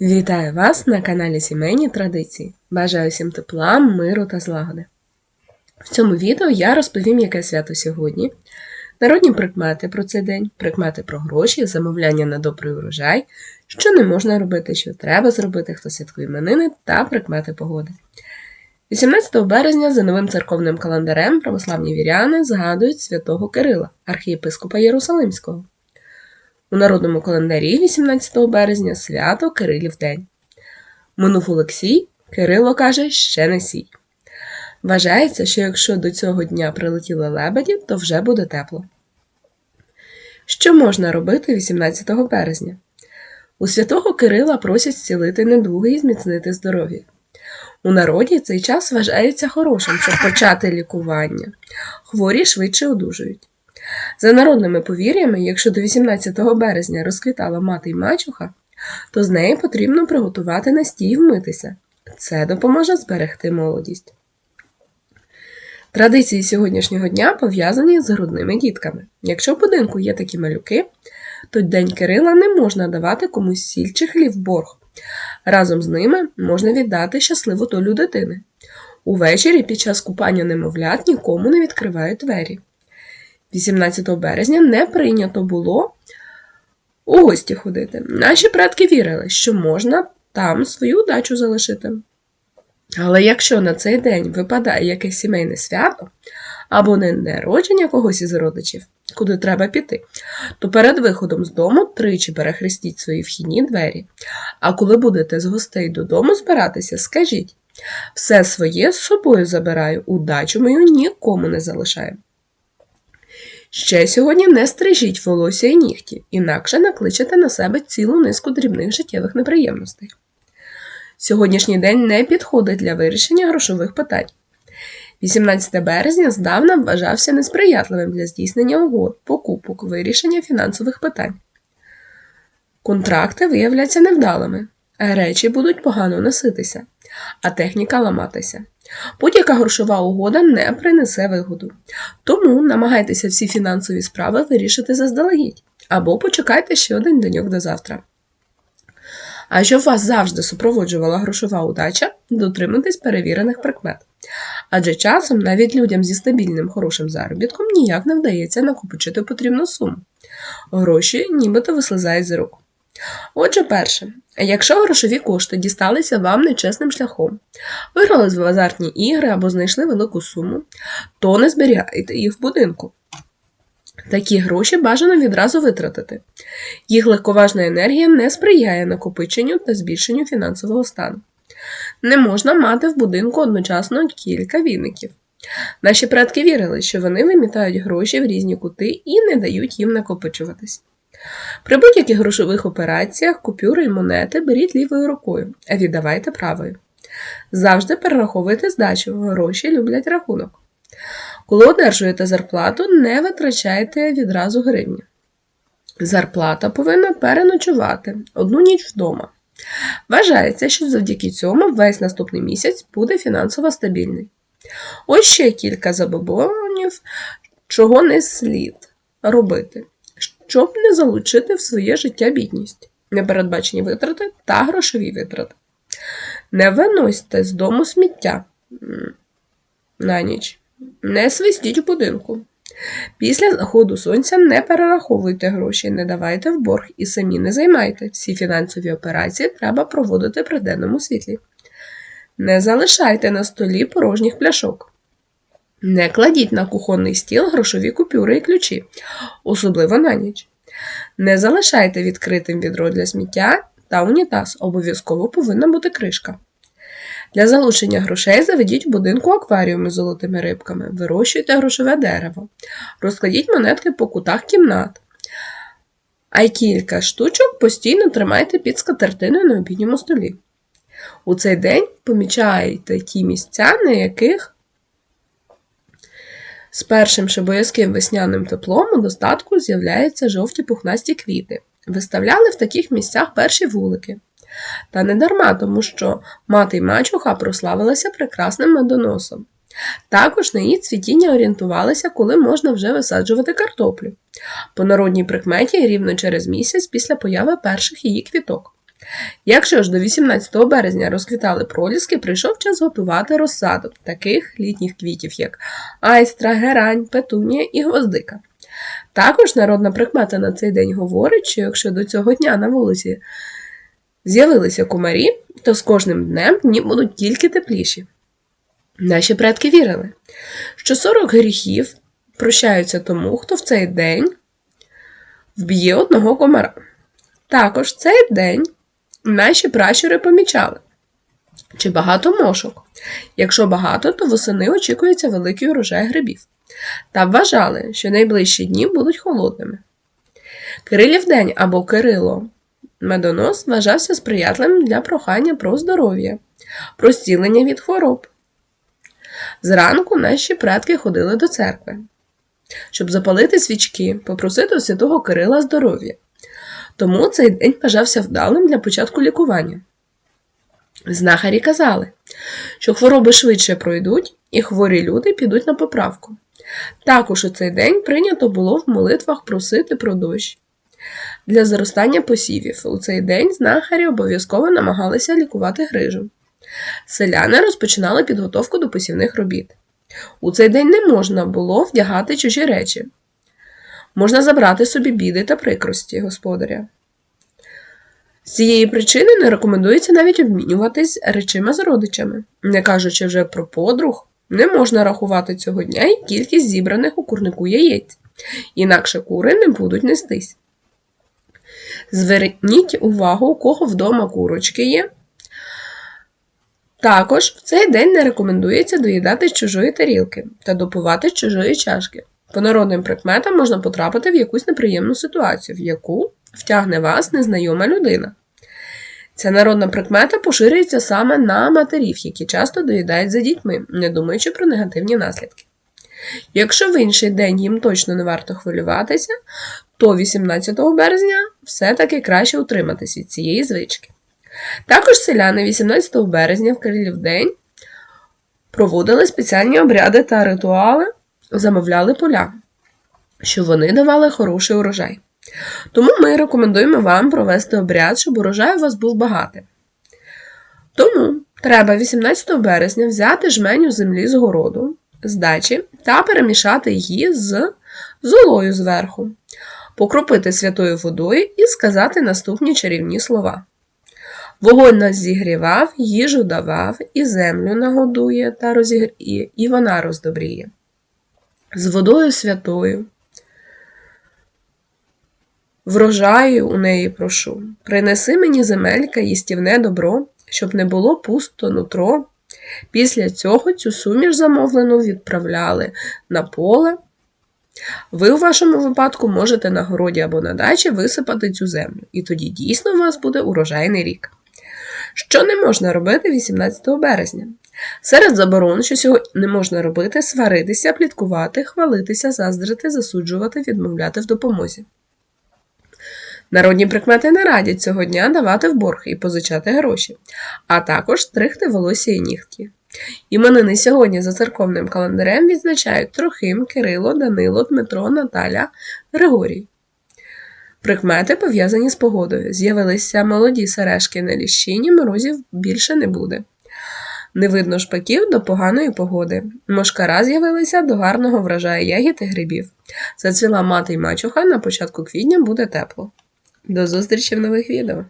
Вітаю вас на каналі Сімейні Традиції. Бажаю всім тепла, миру та злагоди. В цьому відео я розповім, яке свято сьогодні, народні прикмети про цей день, прикмети про гроші, замовляння на добрий урожай, що не можна робити, що треба зробити, хто святкує іменини та прикмети погоди. 18 березня за новим церковним календарем православні віряни згадують святого Кирила, архієпископа Єрусалимського. У народному календарі 18 березня свято Кирилів день. Минув Олексій, Кирило каже, ще не сій. Вважається, що якщо до цього дня прилетіли лебеді, то вже буде тепло. Що можна робити 18 березня? У святого Кирила просять зцілити недуги і зміцнити здоров'я. У народі цей час вважається хорошим, щоб почати лікування. Хворі швидше одужують. За народними повір'ями, якщо до 18 березня розквітала мати й мачуха, то з неї потрібно приготувати настій і вмитися. Це допоможе зберегти молодість. Традиції сьогоднішнього дня пов'язані з грудними дітками. Якщо в будинку є такі малюки, то День Кирила не можна давати комусь сіль чи хліб в борг. Разом з ними можна віддати щасливу долю дитини. Увечері під час купання немовлят нікому не відкривають двері. 18 березня не прийнято було у гості ходити. Наші предки вірили, що можна там свою дачу залишити. Але якщо на цей день випадає якесь сімейне свято або не народження когось із родичів, куди треба піти, то перед виходом з дому тричі перехрестіть свої вхідні двері. А коли будете з гостей додому збиратися, скажіть все своє з собою забираю, удачу мою нікому не залишаю. Ще сьогодні не стрижіть волосся і нігті, інакше накличете на себе цілу низку дрібних життєвих неприємностей. Сьогоднішній день не підходить для вирішення грошових питань. 18 березня здавна вважався несприятливим для здійснення угод, покупок, вирішення фінансових питань. Контракти виявляться невдалими, речі будуть погано носитися, а техніка ламатися. Будь-яка грошова угода не принесе вигоду. Тому намагайтеся всі фінансові справи вирішити заздалегідь або почекайте ще один деньок до завтра. А щоб вас завжди супроводжувала грошова удача, дотримуйтесь перевірених прикмет. Адже часом навіть людям зі стабільним хорошим заробітком ніяк не вдається накопичити потрібну суму. Гроші нібито вислизають з рук. Отже, перше, якщо грошові кошти дісталися вам нечесним шляхом, виграли в азартні ігри або знайшли велику суму, то не зберігайте їх в будинку. Такі гроші бажано відразу витратити. Їх легковажна енергія не сприяє накопиченню та збільшенню фінансового стану. Не можна мати в будинку одночасно кілька віників. Наші предки вірили, що вони вимітають гроші в різні кути і не дають їм накопичуватись. При будь-яких грошових операціях купюри і монети беріть лівою рукою, а віддавайте правою. Завжди перераховуйте здачу, гроші люблять рахунок. Коли одержуєте зарплату, не витрачайте відразу гривні. Зарплата повинна переночувати одну ніч вдома. Вважається, що завдяки цьому весь наступний місяць буде фінансово стабільний. Ось ще кілька забобонів, чого не слід робити, щоб не залучити в своє життя бідність, непередбачені витрати та грошові витрати. Не виносьте з дому сміття на ніч. Не свистіть в будинку. Після заходу сонця не перераховуйте гроші, не давайте в борг і самі не займайте. Всі фінансові операції треба проводити при денному світлі. Не залишайте на столі порожніх пляшок. Не кладіть на кухонний стіл грошові купюри і ключі, особливо на ніч. Не залишайте відкритим відро для сміття та унітаз, обов'язково повинна бути кришка. Для залучення грошей заведіть в будинку акваріуми з золотими рибками, вирощуйте грошове дерево, розкладіть монетки по кутах кімнат. А й кілька штучок постійно тримайте під скатертиною на обідньому столі. У цей день помічайте ті місця, на яких з першим шибоязким весняним теплом у достатку з'являються жовті пухнасті квіти. Виставляли в таких місцях перші вулики. Та не дарма, тому що мати й мачуха прославилася прекрасним медоносом. Також на її цвітіння орієнтувалися, коли можна вже висаджувати картоплю. По народній прикметі рівно через місяць після появи перших її квіток. Якщо ж до 18 березня розквітали проліски, прийшов час готувати розсаду таких літніх квітів, як айстра, герань, петунія і гвоздика. Також народна прикмета на цей день говорить, що якщо до цього дня на вулиці з'явилися кумарі, то з кожним днем дні будуть тільки тепліші. Наші предки вірили, що 40 гріхів прощаються тому, хто в цей день вб'є одного комара. Також цей день наші пращури помічали, чи багато мошок. Якщо багато, то восени очікується великий урожай грибів. Та вважали, що найближчі дні будуть холодними. Кирилів день або Кирило медонос вважався сприятливим для прохання про здоров'я, про зцілення від хвороб. Зранку наші предки ходили до церкви, щоб запалити свічки, попросити у святого Кирила здоров'я. Тому цей день вважався вдалим для початку лікування. Знахарі казали, що хвороби швидше пройдуть і хворі люди підуть на поправку. Також у цей день прийнято було в молитвах просити про дощ. Для зростання посівів у цей день знахарі обов'язково намагалися лікувати грижу. Селяни розпочинали підготовку до посівних робіт. У цей день не можна було вдягати чужі речі. Можна забрати собі біди та прикрості господаря. З цієї причини не рекомендується навіть обмінюватись речима з родичами, не кажучи вже про подруг, не можна рахувати цього дня і кількість зібраних у курнику яєць, інакше кури не будуть нестись. Зверніть увагу, у кого вдома курочки є. Також в цей день не рекомендується доїдати чужої тарілки та допивати чужої чашки. По народним прикметам можна потрапити в якусь неприємну ситуацію, в яку втягне вас незнайома людина. Ця народна прикмета поширюється саме на матерів, які часто доїдають за дітьми, не думаючи про негативні наслідки. Якщо в інший день їм точно не варто хвилюватися, то 18 березня все-таки краще утриматись від цієї звички. Також селяни 18 березня в Кирилів день проводили спеціальні обряди та ритуали, замовляли поля, щоб вони давали хороший урожай. Тому ми рекомендуємо вам провести обряд, щоб урожай у вас був багатий. Тому треба 18 березня взяти жменю землі з городу, з дачі та перемішати її з золою зверху, покропити святою водою і сказати наступні чарівні слова. Вогонь нас зігрівав, їжу давав, і землю нагодує та розігріє, і вона роздобріє. З водою святою. Врожаю у неї прошу, принеси мені земелька їстівне добро, щоб не було пусто нутро. Після цього цю суміш замовлену відправляли на поле. Ви у вашому випадку можете на городі або на дачі висипати цю землю, і тоді дійсно у вас буде урожайний рік. Що не можна робити 18 березня? Серед заборон, що сьогодні не можна робити, сваритися, пліткувати, хвалитися, заздрити, засуджувати, відмовляти в допомозі. Народні прикмети не радять цього дня давати в борг і позичати гроші, а також стригти волосся і нігті. Іменини сьогодні за церковним календарем відзначають Трохим, Кирило, Данило, Дмитро, Наталя, Григорій. Прикмети пов'язані з погодою. З'явилися молоді сережки на ліщині, морозів більше не буде. Не видно шпаків до поганої погоди. Мошкара з'явилися до гарного врожаю ягід і грибів. Зацвіла мати й мачуха, на початку квітня буде тепло. До зустрічі в нових відео!